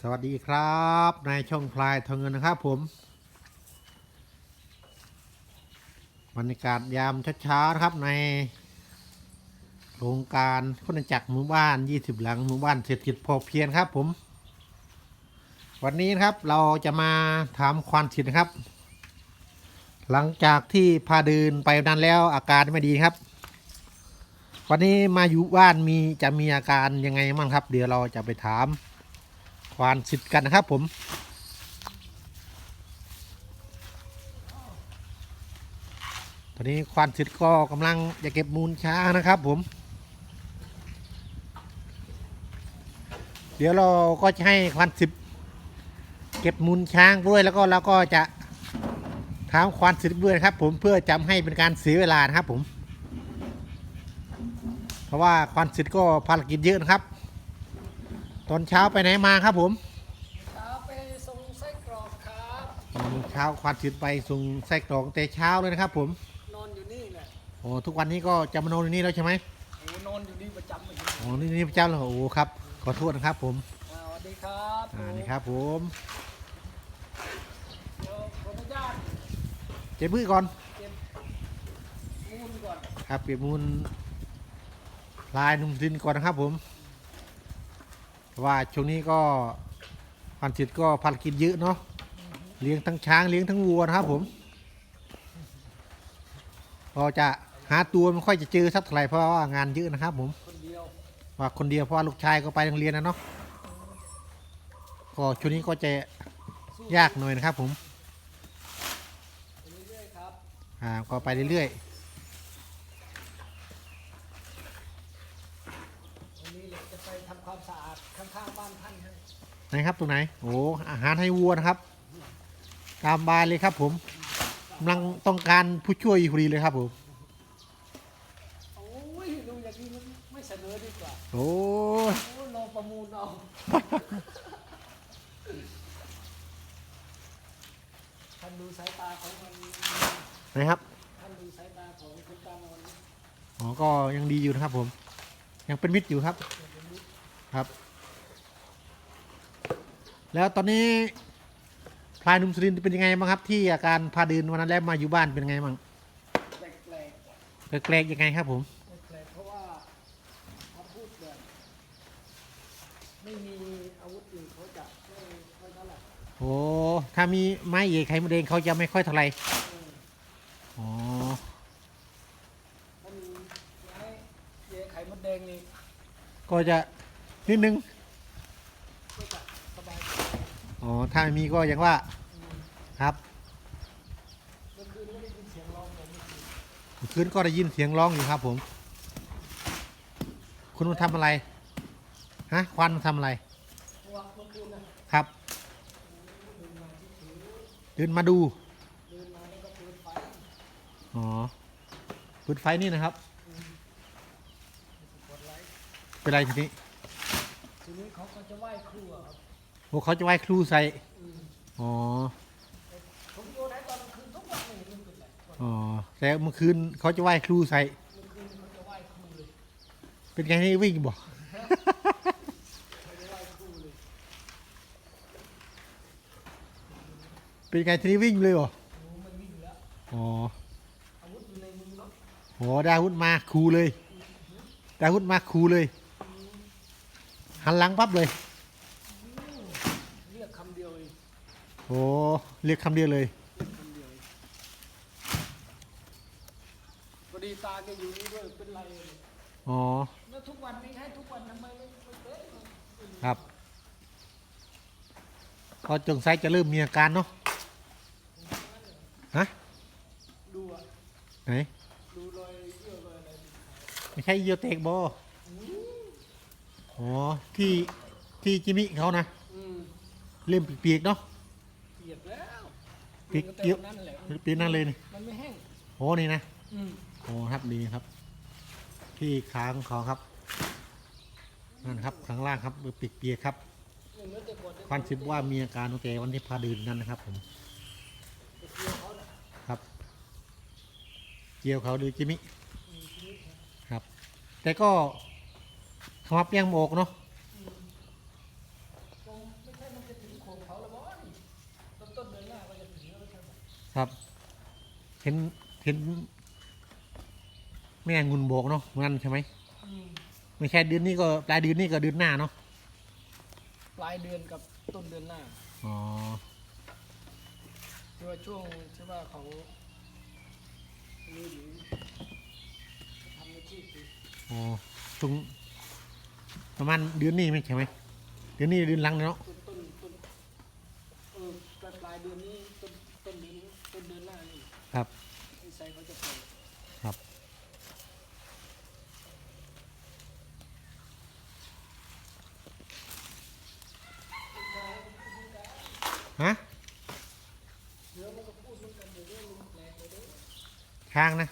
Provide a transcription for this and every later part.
สวัสดีครับนายช่องพลายทองเงินนะครับผมบรรยากาศยามเช้าๆนะครับในโครงการคนจักรหมู่บ้าน 20 หลังหมู่บ้านเศรษฐกิจพอเพียงครับผม วันนี้นะครับเราจะมาถามความสิทธิ์นะครับ หลังจากที่พาเดินไปนั้นแล้วอาการไม่ดีครับ วันนี้มาอยู่บ้านมีจะมีอาการยังไงบ้างครับ เดี๋ยวเราจะไปถาม ควานสิทธิ์กันนะครับผมตอนนี้ควานสิทธิ์ก็กำลังจะเก็บมูลช้างนะครับผม เดี๋ยวเราก็จะให้ควานสิทธิ์เก็บมูลช้างด้วยแล้วก็เราก็จะถามควานสิทธิ์ด้วยนะครับ ผมเพื่อจำให้เป็นการเสียเวลานะครับผม เพราะว่าควานสิทธิ์ก็ภารกิจเยอะนะครับ ตอนเช้าไปไหนมาครับผมเช้าไปส่งไส้กรอกครับอืมเช้าควานสิทธิ์ไปส่งไส้กรอกแต่เช้าเลยนะครับ ผม นอนอยู่นี่แหละ โอ้ทุกวันนี้ก็จะมานอนอยู่นี่แล้วใช่ไหมโอ้นอนอยู่นี่ประจำเลยโอ้นี่นี่พระเจ้าเลยโอ้ครับ ขอโทษนะครับ ผมอ่าสวัสดีครับอ่านี่ครับ ผมเดี๋ยวขออนุญาตเจ็บมือก่อน เก็บมูลก่อน ครับเปียกมูลลายหนุ่มดินก่อนนะครับผมเพราะ ว่าช่วงนี้ก็ควานสิทธิ์ก็ภารกิจเยอะเนาะเลี้ยงทั้งช้างเลี้ยงทั้งวัวนะครับผมพอจะหาตัวไม่ค่อยจะเจอสักเท่าไหร่เพราะว่างานเยอะนะครับ ผมว่าคนเดียวเพราะว่าลูกชายก็ไปโรงเรียนนะเนาะก็ช่วงนี้ก็จะยากหน่อยนะครับ ผมอ่าก็ไปเรื่อยวันนี้เราจะไปทำความสะอาดข้างๆบ้านท่านให้ ๆนะครับตรงไหนโอ้อาหารให้วัวนะครับ ตามบายเลยครับ ผมกำลังต้องการผู้ช่วยอยู่พอดีเลยครับผมโอ้ยดูอย่างนี้มันไม่เสนอดีกว่าโอ้ยโอ้ยรอประมูลเอาท่านดูสายตาของมันนะครับท่านดูสายตาของคุณตามอนอ๋อก็ยังดีอยู่นะครับผม ยังเป็นมิตรอยู่ครับครับ แล้วตอนนี้พลายหนุ่มสุรินทร์เป็นยังไงบ้างครับ ที่อาการพาเดินวันนั้นแล้วมาอยู่บ้านเป็นยังไงบ้างแปลกแปลกๆยังไงครับผม ๆแปลกๆเพราะว่าเขาพูดแบบไม่มีอาวุธอื่นเขาจะไม่ไม่เท่าไหร่โอ้ถ้ามีไม้เอกไข่มดแดงเขาจะไม่ค่อยเท่าไหร่เอออ๋อถ้ามีไม้เยไข่มดแดงนี่ก็จะนิดนึงก็จะสบาย อ๋อ ถ้าไม่มีก็อย่างว่า ครับคืนก็ได้ยินเสียงร้องอคืนเมื่อคืนก็ได้ยินเสียงร้องอยู่ครับผม คุณมาทำอะไร ฮะ ควันมาทำอะไร ครับ เดินมาดู อ๋อเปิดไฟนี่นะครับ เป็นไรทีนี้ทีนี้เขาก็จะไหว้ครูครับ โอ้เขาจะไหว้ครูใส่ อ๋อผมอยู่ไหนตอนคืนทุกวันไม่เห็นเป็นไรวันอ๋อแต่เมื่อคืนเขาจะไหว้ครูใส่เมื่อคืนเขาจะไหว้ครูเลยเป็นไงนี่วิ่งบอก เขาจะไหว้ครูเลยเป็นไงทีนี้วิ่งเลยเหรอโอ้มันวิ่งแล้วอ๋ออาวุธอยู่ในมือเนาะโหได้อาวุธมาครูเลยได้อาวุธมาครูเลย หันหลังปั๊บเลย เรียกคำเดียวเอง โอ้เรียกคำเดียวเลยเรียกคำเดียวเองพอดีตาแกอยู่นี่ด้วยเป็นไรเลยอ๋อแล้วทุกวันนี้ให้ทุกวันทำไมไม่ไม่เป็นครับก็จงไซจะเริ่มมีอาการเนาะฮะดูอะไหนดูรอยเยี่ยวรอยอะไรดิไม่ใช่เยียวเตกบออ๋อที่ที่จิมิเขานะอืมเริ่มเปียกๆเนาะเปียกแล้วเปียกแต่เกี่ยววันนั้นแหละเปียกนั่นเลยนี่มันไม่แห้งโอ้นี่นะอืมโอ้ครับดีครับ ที่ค้างเขาครับนั่นครับข้างล่างครับเปียกๆครับนี่เหมือนแต่ก่อนควันสิบว่ามีอาการตั้งแต่วันที่พาดื่นนั่นนะครับผมไปเกี่ยวเขาน่ะครับ เกี่ยวเขาดูจิมิอืมทีนี้ครับ แต่ก็ขมับยังโมกเนาะ ตรง ครับ เห็นเห็น แม่งุนโบกเนาะงั้นใช่ไหมอืมไม่ใช่เดือนนี้ก็ปลายเดือนนี้ก็เดือนหน้าเนาะปลายเดือนกับต้นเดือนหน้าอ๋อที่ว่าช่วงที่ว่าเขานี่หรือทำอาชีพอยู่อ๋อตรงประมาณเดือนนี้ไหมใช่ไหมเดือนนี้เดือนหลังเนาะต้นต้นต้นเออปลายปลายเดือนนี้ต้นต้นเดือนนี้ต้นเดือนหน้านี่ ครับไอ้ไซเขาจะปล่อยครับ ฮะเดี๋ยวมันก็พูดเหมือนกันเดี๋ยวเรื่องมันแปลกเลยเด้อค้างนะ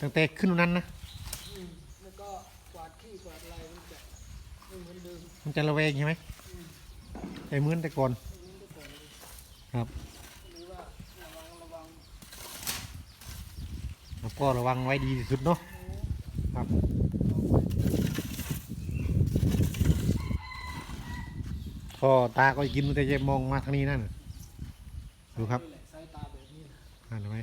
ตั้งแต่ขึ้นวันนั้นนะอืมแล้วก็กวาดขี้กวาดอะไรมันจะไม่เหมือนเดิมมันจะระแวงใช่ไหมอืมแต่เหมือนแต่ก่อนไม่เหมือนแต่ก่อนเลยครับ หรือว่าระวังระวัง แล้ว ก็ระวังไว้ดีที่สุดเนาะครับพอตาก็กินแต่จะมองมาทางนี้นั่นดูครับหละสายตาแบบนี้นะอ่านไหม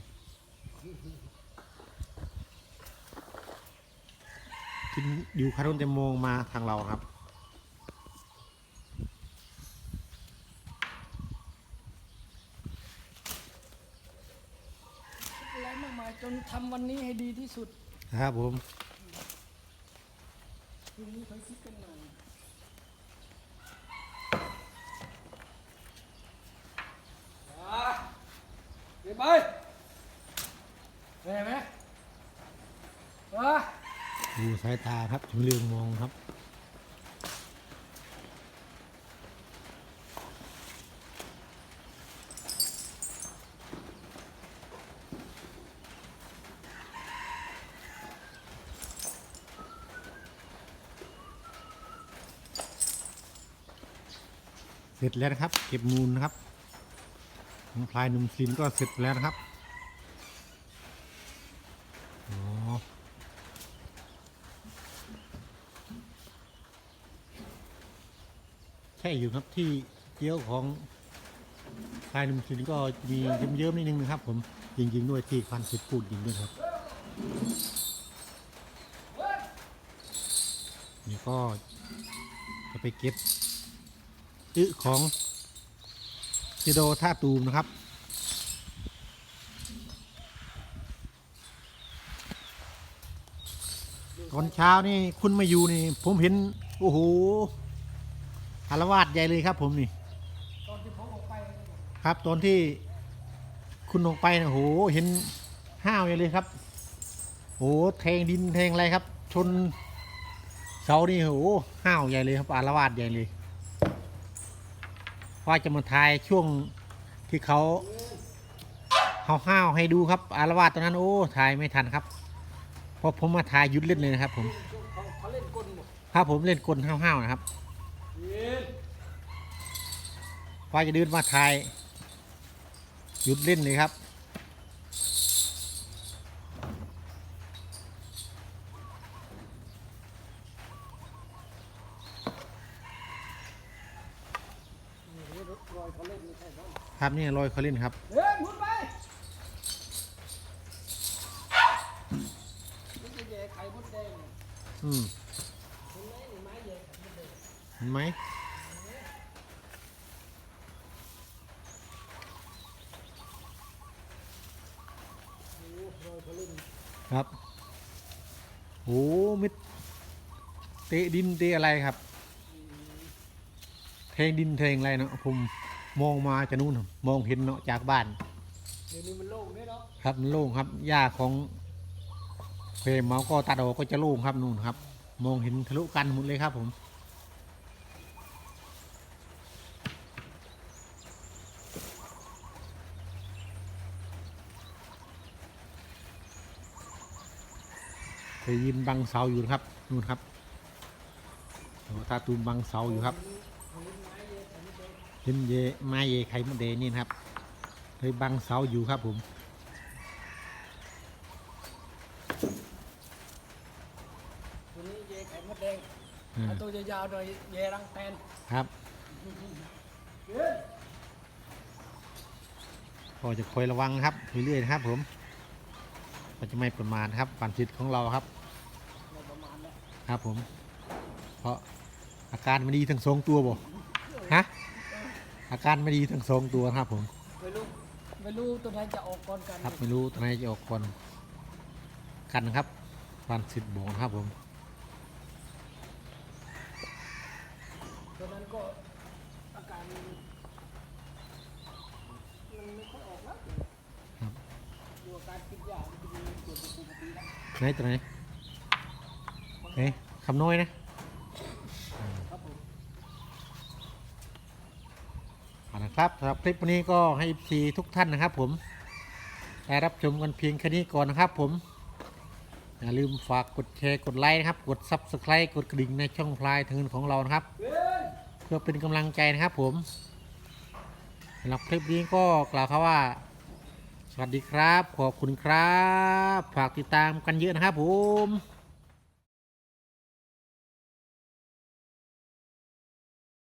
กินอยู่คารุนแต่มองมาทางเราครับ อะไรมากมายจน ทำวันนี้ให้ดีที่สุดครับผมพรุ่งนี้ค่อยคิดกันใหม่อ่าเดี๋ยวไปเห็นไหมอ่าดูสายตาครับชำเลืองมองครับ เสร็จแล้วนะครับ เก็บมูลนะครับของพลายนุ่มซินก็เสร็จแล้วนะครับอ๋อใช่อยู่ครับที่เกี้ยวของพลายนุ่มซินก็มีเยิ้มๆนิดนึงนะครับ ผมจริงๆด้วยที่ควันสิบพูดจริงด้วยครับนี่ก็จะไปเก็บ อึของซิโดท่าตูมนะครับ ตอนเช้านี่คุณมาอยู่นี่ ผมเห็น โอ้โหอารวาสใหญ่เลยครับ ผมนี่ ตอนที่ผมออกไป ครับตอนที่คุณลงไปนะโอ้โหเห็นห้าวใหญ่เลยครับโอ้โหแทงดินแทงอะไรครับ ชนเสานี่โอ้โหห้าวใหญ่เลยครับอารวาสใหญ่เลย ว่าจะมาทายช่วงที่เขาเขาห้าวๆให้ดูครับอารวาสตอนนั้นโอ้ถ่ายไม่ทันครับเพราะผมมาถ่ายหยุดเล่นเลยนะครับ ผมเขาเขาเล่นกลหมดครับผมเล่นกลห้าวๆนะครับว่าจะเดินมาถ่ายหยุดเล่นเลยครับ นี่รอยเขาเล่นไม่ใช่เขา ครับนี่รอยเขาเล่นครับเฮ้ยหมุนไปมันจะแย่ไข่มดแดงเนี่ยอืมเห็นไหมนี่ไม้แย่ไข่มดแดงเห็นไหมโอ้รอยเขาเล่นครับโอ้มิดเตะดินเตะอะไรครับ แทงดินแทงอะไรเนาะผม มองมาจากนู่นมองเห็นเนาะจากบ้านเดี๋ยวนี้มันโล่งด้วยเนาะครับมันโล่งครับหญ้าของเพลเมาก็ตัดออกก็จะโล่งครับนู่นครับ มองเห็นทะลุกันหมดเลยครับผมไปยินบังเสาอยู่นะครับนู่นครับโอ้ตาตูมบังเสาอยู่ครับ เห็นไม้แย่ไข่มดแดงเห็นเยไม้เยไข่มดแดงนี่นะครับเลยบังเสาอยู่ครับผมตัวนี้แย่ไข่มดแดงอืมเอาตัวยาวๆหน่อยแย่รังแตนครับเฮ้ยก็จะคอยระวังนะครับเรื่อยๆนะครับผมก็จะไม่ประมาทครับความผิดของเราครับในประมาณแล้วครับผม เพราะอาการไม่ดีทั้งสองตัวบ่ฮะ อาการไม่ดีทั้งสองตัวนะครับผมไม่รู้ไม่รู้ตัวไหนจะออกก่อนกันครับไม่รู้ตัวไหนจะออกก่อนกันครับความสิทธิ์บ่งนะครับผมตัวนั้นก็อาการมันไม่ค่อยออกแล้วครับดูอาการกินยามันจะมีส่วนปกติแล้วไหนตัวไหนเฮ้ยคำน้อยนะ ครับผม เอาละ ครับสำหรับคลิปนี้ก็ให้ทีทุกท่านนะครับ ผมได้รับชมกันเพียงแค่นี้ก่อนนะครับ ผมอย่าลืมฝากกดแชร์กดไลค์นะครับ กด Subscribe กดกระดิ่งในช่องพลายทางเงินของเรานะครับ เพื่อเป็นกำลังใจนะครับ ผมสำหรับคลิปนี้ก็กล่าวคำว่า สวัสดีครับ ขอบคุณครับ ฝากติดตามกันเยอะนะครับผม